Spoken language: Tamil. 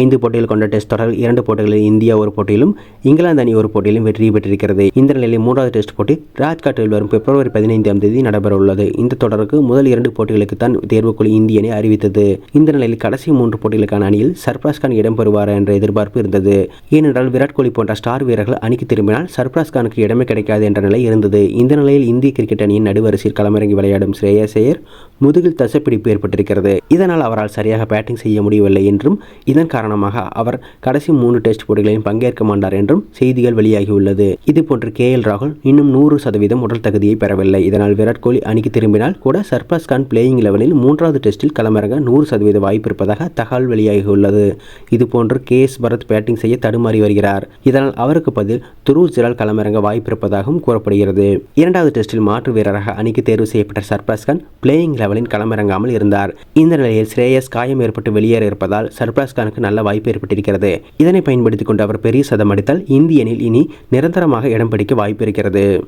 ஐந்து போட்டிகள் கொண்ட டெஸ்ட் தொடரில் இரண்டு போட்டிகளில் இந்தியா ஒரு போட்டியிலும் இங்கிலாந்து அணி ஒரு போட்டியிலும் வெற்றி பெற்றிருக்கிறது. இந்த நிலையில் மூன்றாவது டெஸ்ட் போட்டி ராஜ்காட்டில் வரும் பிப்ரவரி பதினைந்தாம் தேதி நடைபெற உள்ளது இந்த தொடருக்கு முதல் இரண்டு போட்டிகளுக்கு தான் தேர்வுக்குழு இந்திய அணி அறிவித்தது. இந்த நிலையில் கடைசி மூன்று போட்டிகளுக்கான அணியில் சர்ப்ராஸ் கான் இடம்பெறுவார் என்ற எதிர்பார்ப்பு இருந்தது. ஏனென்றால் விராட் கோலி போன்ற ஸ்டார் வீரர்கள் அணிக்கு திரும்பினால் சர்ப்ராஸ் கானுக்கு இடமே கிடைக்காது என்ற நிலை இருந்தது. இந்த நிலையில் இந்திய கிரிக்கெட் அணியின் நடுவரிசையில் களமிறங்கி விளையாடும் ஸ்ரேயஸ் ஐயர் முதுகில் தசப்பிடிப்பு ஏற்பட்டிருக்கிறது. இதனால் அவரால் சரியாக பேட்டிங் செய்ய முடியவில்லை என்றும் இதன் காரணம் காரணமாக அவர் கடைசி மூன்று டெஸ்ட் போட்டிகளையும் பங்கேற்க மாட்டார் என்றும் செய்திகள் வெளியாகியுள்ளது. இதுபோன்று கே. எல். ராகுல் இன்னும் நூறு சதவீதம் உடல் தகுதியை பெறவில்லை. இதனால் விராட் கோலி அணிக்கு திரும்பினால் கூட சர்பஸ் கான் பிளேயிங் லெவலில் மூன்றாவது டெஸ்டில் களமிறங்க நூறு சதவீத வாய்ப்பு இருப்பதாக தகவல் வெளியாகியுள்ளது. இதுபோன்று கே. எஸ். பரத் பேட்டிங் செய்ய தடுமாறி வருகிறார். இதனால் அவருக்கு பதில் துருவ் ஜிரால் களமிறங்க வாய்ப்பு இருப்பதாகவும் கூறப்படுகிறது. இரண்டாவது டெஸ்டில் மாற்று வீரராக அணிக்கு தேர்வு செய்யப்பட்ட சர்பராஸ் கான் பிளேயிங் லெவலில் களமிறங்காமல் இருந்தார். இந்த நிலையில் ஸ்ரேயஸ் காயம் ஏற்பட்டு வெளியேற இருப்பதால் சர்பராஸ் கானுக்கு நல்ல வாய்ப்பு ஏற்பட்டிருக்கிறது. இதனை பயன்படுத்திக் கொண்டு அவர் பெரிய சதம் அடித்தால் இந்தியனில் இனி நிரந்தரமாக இடம் பிடிக்க வாய்ப்பு இருக்கிறது.